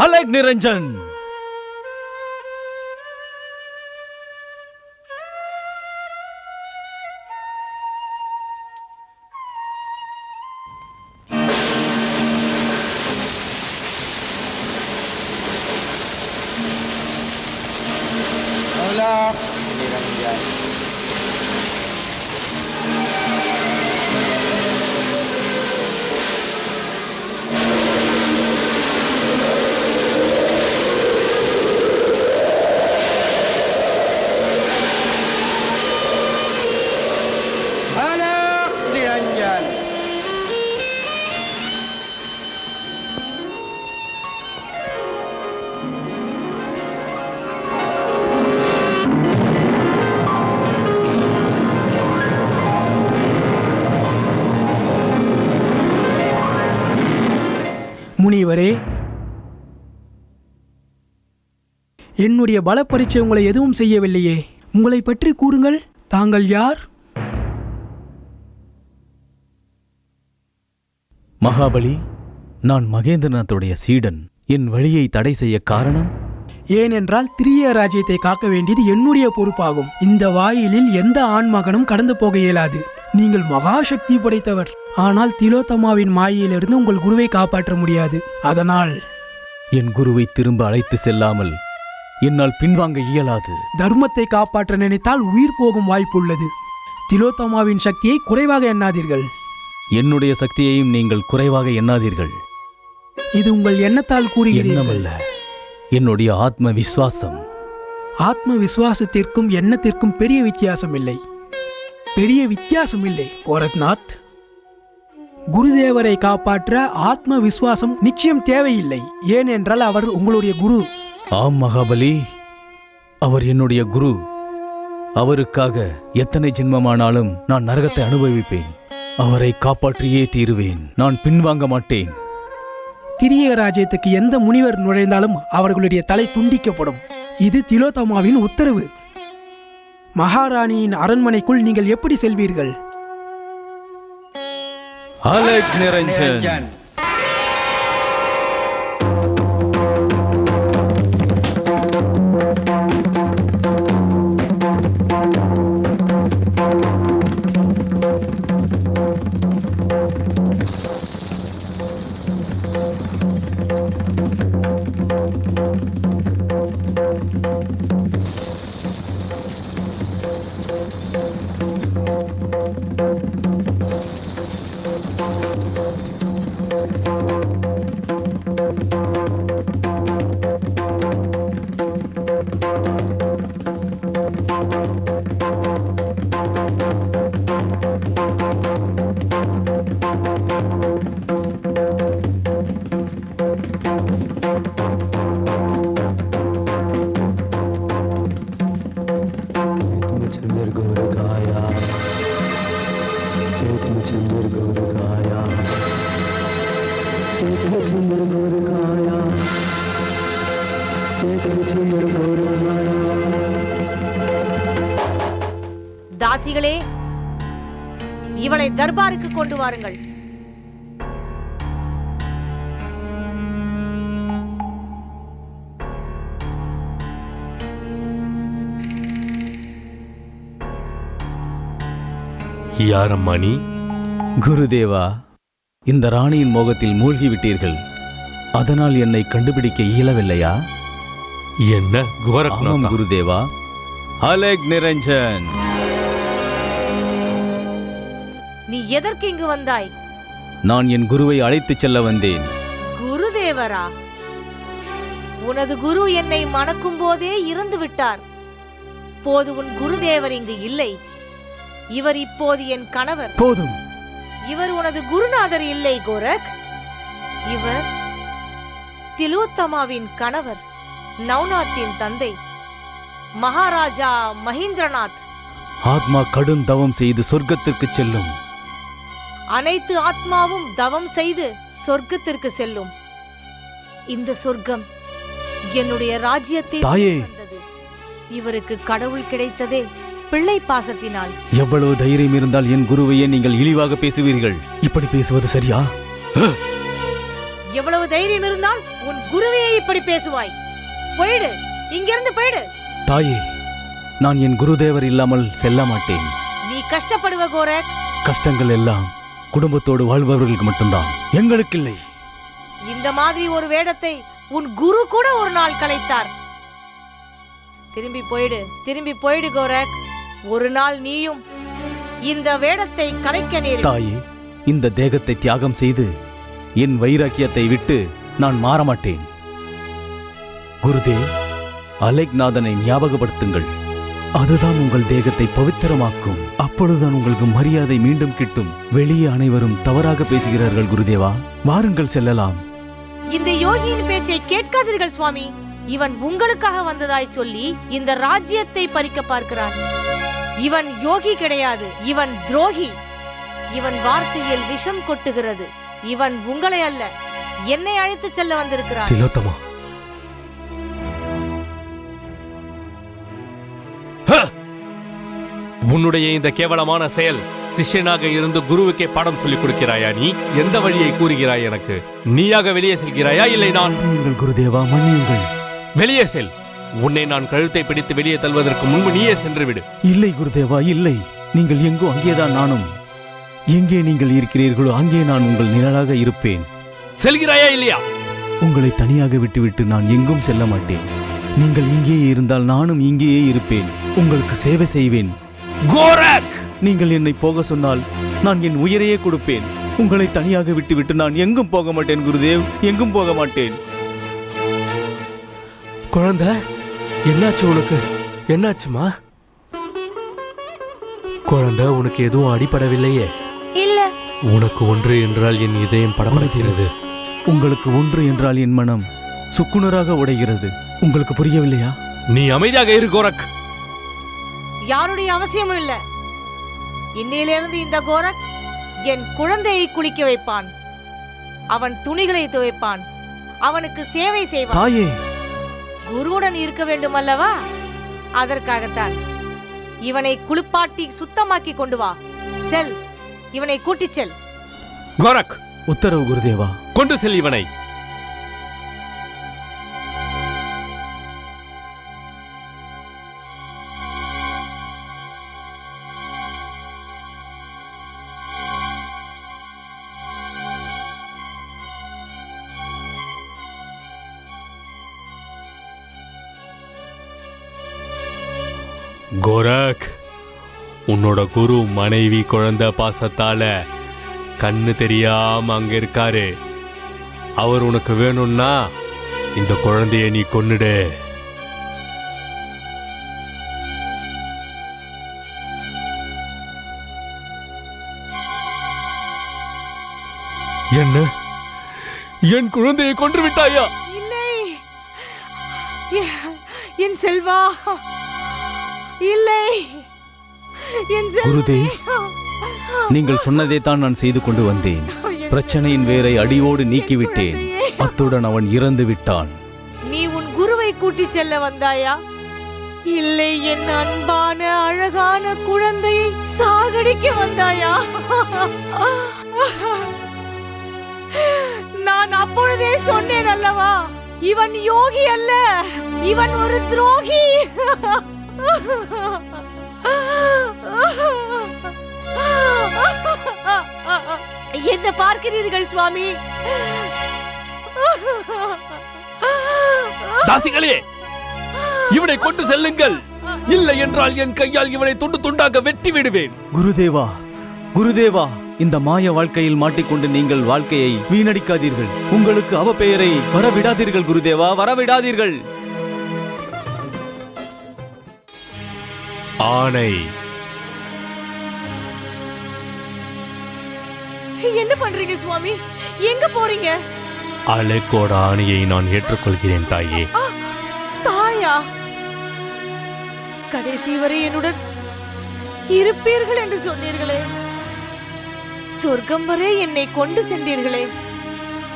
Alec Niranjan Tolak! முனிவரே என்னுடைய பல பரீட்சை உங்களை எதுவும் செய்யவில்லையே. உங்களை பற்றி கூறுங்கள். தாங்கள் யார்? மகாபலி நான் மகேந்திரநாத்துடைய சீடன். என் வழியை தடை செய்ய காரணம்? ஏனென்றால் திரிய ராஜ்யத்தை காக்க வேண்டியது என்னுடைய பொறுப்பாகும். இந்த வாயிலில் எந்த ஆண்மகனும் கடந்து போக இயலாது. நீங்கள் மகா சக்தி படைத்தவர். ஆனால் திலோத்தமாவின் மாயையிலிருந்து உங்கள் குருவை காப்பாற்ற முடியாது. அதனால் என் குருவை திரும்ப அழைத்து செல்லாமல் என்னால் பின்வாங்க இயலாது. தர்மத்தை காப்பாற்ற நினைத்தால் உயிர் போகும் வாய்ப்புள்ளது திலோத்தமாவின் சக்தியை குறைவாக எண்ணாதீர்கள். என்னுடைய சக்தியையும் நீங்கள் குறைவாக எண்ணாதீர்கள். இது உங்கள் எண்ணத்தால் கூறுகிறீர்கள். எண்ணமல்ல என்னுடைய ஆத்ம விசுவாசம் ஆத்ம விசுவாசத்திற்கும் எண்ணத்திற்கும் பெரிய வித்தியாசம் இல்லை பெரிய வித்தியாசம் இல்லை கோரக்நாத் குருதேவரை காப்பாற்ற ஆத்ம விசுவாசம் நிச்சயம் தேவையில்லை. ஏனென்றால் அவர் உங்களுடைய குரு. ஆம் மகாபலி. அவர் என்னுடைய குரு. அவருக்காக எத்தனை ஜென்மமானாலும் நான் நரகத்தை அனுபவிப்பேன். அவரை காப்பாற்றியே தீருவேன். நான் பின்வாங்க மாட்டேன். திரிய ராஜ்யத்துக்கு எந்த முனிவர் நுழைந்தாலும் அவர்களுடைய தலை துண்டிக்கப்படும். இது திலோத்தமாவின் உத்தரவு. மகாராணியின் அரண்மனைக்குள் நீங்கள் எப்படி செல்வீர்கள்? அலெக் நிரஞ்சன் Yan. இவளை தர்பாருக்கு கொண்டு வாருங்கள். யாரம்மா நீ? குருதேவா இந்த ராணியின் மோகத்தில் மூழ்கி விட்டீர்கள் அதனால் என்னை கண்டுபிடிக்க இயலவில்லையா? என்ன? ஆமாம் குருதேவா. அலெக் நிரஞ்சன். நீ எதற்கு இங்கு வந்தாய்? நான் என் குருவை அழைத்துச் செல்ல வந்தேன். குருதேவரா? உனது குரு என்னை மணக்கும் போதே இறந்து விட்டார். போது உன் குருதேவர் இங்கு இல்லை. இவர் இப்போது என் கணவர். போதும். இவர் உனது குருநாதர் இல்லை கோரக். இவர் திலோத்தமாவின் கணவர் நவ்நாத்தின் தந்தை மகாராஜா மகேந்திரநாத். ஆத்மா கடும் தவம் செய்து சொர்க்கத்திற்கு செல்லும். அனைத்து ஆத்மாவும் தவம் செய்து சொர்க்கத்திற்கு செல்லும். இந்த சொர்க்கம் என்னுடைய ராஜ்யத்தை தாயே. இவருக்கு கடவுள் கிடைத்ததே பிள்ளை பாசத்தினால். எவ்வளவு தைரியம் இருந்தால் என் குருவையே நீங்கள் இழிவாக பேசுவீர்கள். இப்படி பேசுவது சரியா? எவ்வளவு தைரியம் இருந்தால் உன் குருவையே இப்படி பேசுவாய். போயிடு. இங்கிருந்து போயிடு. தாயே நான் என் குருதேவர் இல்லாமல் செல்ல மாட்டேன். நீ கஷ்டப்படுவ கோரக். கஷ்டங்கள் எல்லாம் குடும்பத்தோடு வாழ்பவர்களுக்கு மட்டும்தான். எங்களுக்கில்லை இந்த மாதிரி ஒரு வேடத்தை உன் குரு கூட ஒரு நாள் கலைத்தார். திரும்பி போயிடு திரும்பி போயிடு கோரக். ஒரு நாள் நீயும் இந்த வேடத்தை கலைக்க நேரிடும். தாயே இந்த தேகத்தை தியாகம் செய்து என் வைராக்கியத்தை விட்டு நான் மாறமாட்டேன் குருதேவ் அலைக்நாதனை ஞாபகப்படுத்துங்கள். அதுதான் உங்கள் தேகத்தை பவித்திரமாக்கும். அப்பொழுதுதான் உங்களுக்கு மரியாதை மீண்டும் கிட்டும். வெளியே அனைவரும் தவறாக பேசுகிறார்கள் குருதேவா. வாருங்கள் செல்லலாம். இந்த யோகியின் பேச்சை கேட்காதீர்கள் சுவாமி. இவன் உங்களுக்காக வந்ததாய் சொல்லி இந்த ராஜ்யத்தை பறிக்க பார்க்கிறான். இவன் யோகி கிடையாது இவன் துரோகி. இவன் வார்த்தையில் விஷம் கொட்டுகிறது. இவன் உங்களை அல்ல என்னை அழைத்து செல்ல வந்திருக்கிறான். திலோத்தமா உன்னுடைய இந்த கேவலமான செயல் சிஷ்யனாக இருந்து குருவுக்கே பாடம் சொல்லிக் கொடுக்கிறாயா நீ? எந்த வழியை கூறுகிறாய் எனக்கு? நீயாக வெளியே செல்கிறாயா இல்லை நான்? மன்னியுங்கள் குருதேவா மன்னியுங்கள். வெளியே செல். உன்னை நான் கழுத்தை பிடித்து வெளியே தள்ளுவதற்கு முன்பு நீயே சென்று விடு. இல்லை குருதேவா இல்லை. நீங்கள் எங்கோ அங்கேதான் நானும். எங்கே நீங்கள் இருக்கிறீர்களோ அங்கே நான் உங்கள் நிழலாக இருப்பேன். செல்கிறாயா இல்லையா? உங்களை தனியாக விட்டுவிட்டு நான் எங்கும் செல்ல மாட்டேன். நீங்கள் இங்கேயே இருந்தால் நானும் இங்கேயே இருப்பேன். உங்களுக்கு சேவை செய்வேன். கோரக்! நீங்கள் என்னை போக சொன்னால் நான் என் உயிரையே கொடுப்பேன். உங்களை தனியாக விட்டுவிட்டு நான் எங்கும் போக மாட்டேன் குருதேவ். எங்கும் போக மாட்டேன் குழந்தை என்னாச்சு உனக்கு? என்னாச்சுமா? குழந்தை உனக்கு எதுவும் அடிபடவில்லையே? இல்ல. உனக்கு ஒன்று என்றால் என் இதயம் படபடக்கிறது. உங்களுக்கு ஒன்று என்றால் என் மனம் சுக்குனராக உடைகிறது. உங்களுக்கு புரியவில்லையா? நீ அமைதியாக இரு கோரக்! யாருடைய அவசியமும் இல்ல. இன்னையிலிருந்து இந்த கோரக் என் குழந்தையை குளிக்க வைப்பான். அவன் துணிகளை துவைப்பான். அவனுக்கு சேவை செய்வான். தாயே. குருவுடன் இருக்க வேண்டும் அல்லவா அதற்காகத்தான். இவனை குளிப்பாட்டி சுத்தமாக்கி கொண்டு வா. செல். இவனை கூட்டிச் செல். கோரக். உத்தரவு குருதேவா. கொண்டு செல் இவனை. உன்னோட குரு மனைவி குழந்தை பாசத்தால கண்ணு தெரியாம அங்க இருக்காரு. அவர் உனக்கு வேணும்னா இந்த குழந்தைய நீ கொன்னுடு. என்ன? என் குழந்தையை கொன்று விட்டாயா? இல்லை. என் செல்வா. இல்லை. குருதேவ், நீங்கள் சொன்னதை தான் நான் செய்து கொண்டு வந்தேன். பிரச்சனையின் வேரை அடியோடு நீக்கிவிட்டேன். அத்துடன் அவன் இறந்து விட்டான். நீ உன் குருவை கூட்டிச் செல்ல வந்தாயா? இல்லை என் அன்பான அழகான குழந்தையை சாகடிக்க வந்தாயா? நான் அப்பொழுதே சொன்னேன் அல்லவா இவன் யோகி அல்ல இவன் ஒரு துரோகி. என்ன பார்க்கிறீர்கள் சுவாமி? தாசிகளே இவனை கொண்டு செல்லுங்கள். இல்லை என்றால் என் கையால் இவனை துண்டு துண்டாக வெட்டி விடுவேன். குருதேவா குருதேவா இந்த மாய வாழ்க்கையில் மாட்டிக்கொண்டு நீங்கள் வாழ்க்கையை வீணடிக்காதீர்கள். உங்களுக்கு அவப்பெயரை வரவிடாதீர்கள் குருதேவா வரவிடாதீர்கள். ஆணை என்ன பண்றீங்க சுவாமி? எங்க போறீங்க? அலைக்கோட ஆணையை நான் ஏற்றுக்கொள்கிறேன் தாயே. தாயா? கடைசி வரை என்னுடன் இருப்பீர்கள் என்று சொன்னீர்களே. சொர்க்கம் வரை என்னை கொண்டு சென்றீர்களே.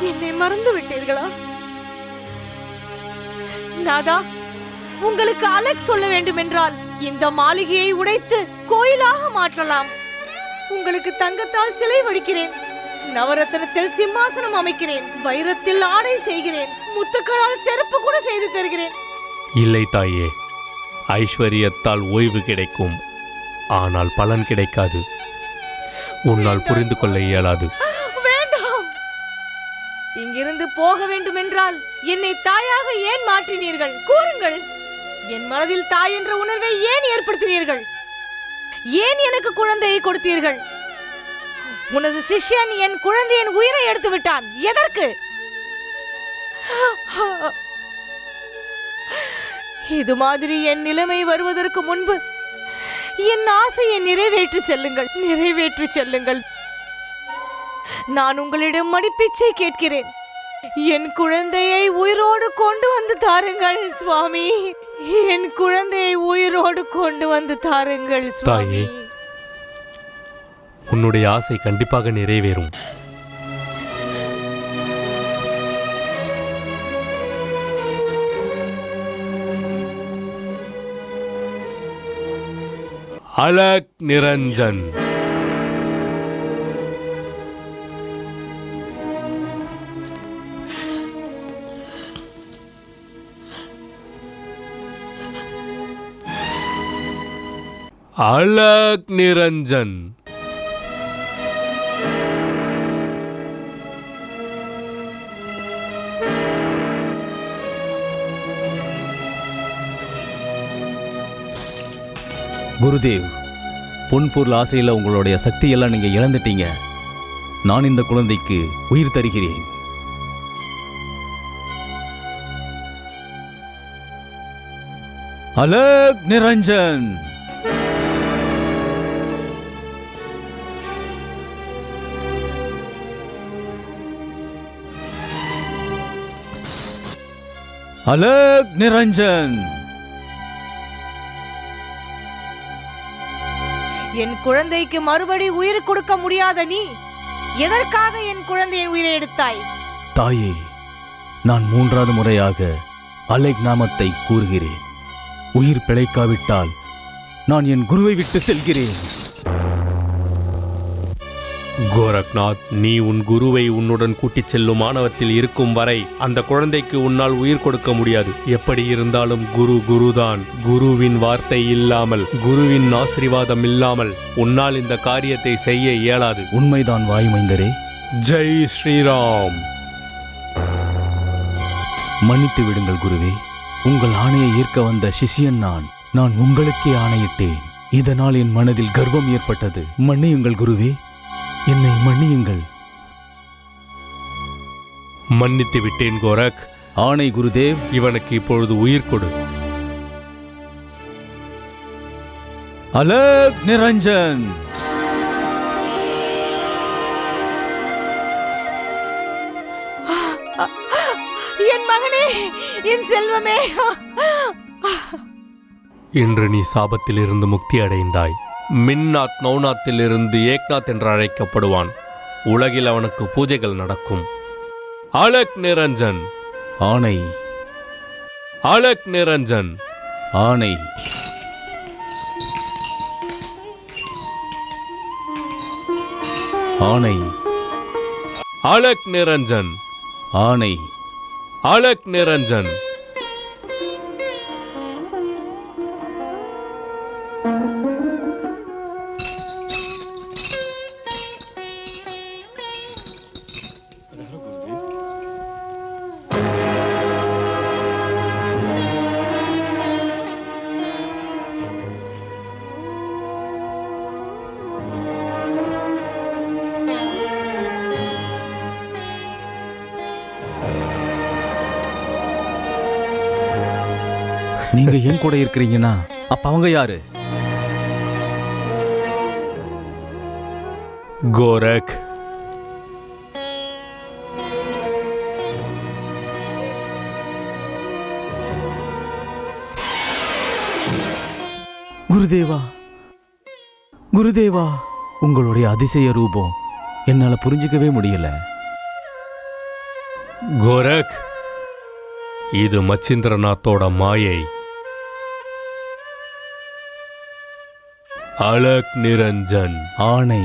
என்னை மறந்து விட்டீர்களா? நாதா உங்களுக்கு அலெக்ஸ் சொல்ல வேண்டும் என்றால் இந்த மாளிகையை உடைத்து கோயிலாக மாற்றலாம். உங்களுக்கு தங்கத்தால் சிலை வடிக்கிறேன். நவரத்னத்தில் சிம்மாசனம் அமைக்கிறேன். வைரத்தில் ஆடை செய்கிறேன். முத்துக்களால் செருப்பு கூட செய்து தருகிறேன். இல்லை தாயே ஐஸ்வர்யத்தால் ஓய்வு கிடைக்கும். ஆனால் பலன் கிடைக்காது. உன்னால் புரிந்து கொள்ள இயலாது. வேண்டாம். இங்கிருந்து போக வேண்டுமென்றால் என்னை தாயாக ஏன் மாற்றினீர்கள்? கூறுங்கள். என் மனதில் தாய் என்ற உணர்வை ஏன் ஏற்படுத்தினீர்கள்? ஏன் எனக்கு குழந்தையை கொடுத்தீர்கள்? உனது சிஷ்யன் என் குழந்தையின் உயிரை எடுத்து விட்டான் எதற்கு? இது மாதிரி என் நிலைமை வருவதற்கு முன்பு என் ஆசையை நிறைவேற்றி செல்லுங்கள். நிறைவேற்றி செல்லுங்கள். நான் உங்களிடம் மடிப்பிச்சை கேட்கிறேன். என் குழந்தையை உயிரோடு கொண்டு வந்து தாருங்கள் சுவாமி. என் குழந்தையை உயிரோடு கொண்டு வந்து தாருங்கள் சுவாமி. உன்னுடைய ஆசை கண்டிப்பாக நிறைவேறும். அலக் நிரஞ்சன். அழக் நிரஞ்சன். குருதேவ் பொன்பொருள் ஆசையில் உங்களுடைய சக்தியெல்லாம் நீங்க இழந்துட்டீங்க. நான் இந்த குழந்தைக்கு உயிர் தருகிறேன். அலக் நிரஞ்சன்! அலக் நிரஞ்சன். என் குழந்தைக்கு மறுபடி உயிர் கொடுக்க முடியாத நீ எதற்காக என் குழந்தையின் உயிரை எடுத்தாய்? தாயே நான் மூன்றாவது முறையாக அலெக் நாமத்தை கூறுகிறேன். உயிர் பிழைக்காவிட்டால் நான் என் குருவை விட்டு செல்கிறேன். கோரக்நாத் நீ உன் குருவை உன்னுடன் கூட்டிச் செல்லும் மாணவத்தில் இருக்கும் வரை அந்த குழந்தைக்கு உன்னால் உயிர் கொடுக்க முடியாது. எப்படி இருந்தாலும் குரு குருதான். குருவின் வார்த்தை இல்லாமல் குருவின் ஆசீர்வாதம் இல்லாமல் உன்னால் இந்த காரியத்தை செய்ய இயலாது. உண்மைதான் வாயுமைந்தரே. ஜெய் ஸ்ரீராம். மன்னித்து விடுங்கள் குருவே. உங்கள் ஆணையை ஏற்க வந்த சிஷியன் நான். நான் உங்களுக்கே ஆணையிட்டேன். இதனால் என் மனதில் கர்வம் ஏற்பட்டது. மன்னியுங்கள் குருவே. என்னை மன்னியுங்கள். மன்னித்து விட்டேன் கோரக். ஆணை குருதேவ். இவனுக்கு இப்பொழுது உயிர் கொடு. அலக் நிரஞ்சன். என் மகனே என் செல்வமே. இன்று நீ சாபத்திலிருந்து முக்தி அடைந்தாய். மின்னாத் நௌனாத்திலிருந்து ஏக்நாத் என்று அழைக்கப்படுவான். உலகில் அவனுக்கு பூஜைகள் நடக்கும். அலக் நிரஞ்சன். ஆணை அலக் நிரஞ்சன். ஆணை ஆணை அலக் நிரஞ்சன். ஆணை அலக் நிரஞ்சன். நீங்க என் கூட இருக்கிறீங்கன்னா அப்ப அவங்க யாரு? கோரக். குருதேவா குருதேவா. உங்களுடைய அதிசய ரூபம் என்னால புரிஞ்சுக்கவே முடியல. கோரக் இது மச்சிந்திரநாத்தோட மாயை. அலக் நிரஞ்சன் ஆணை.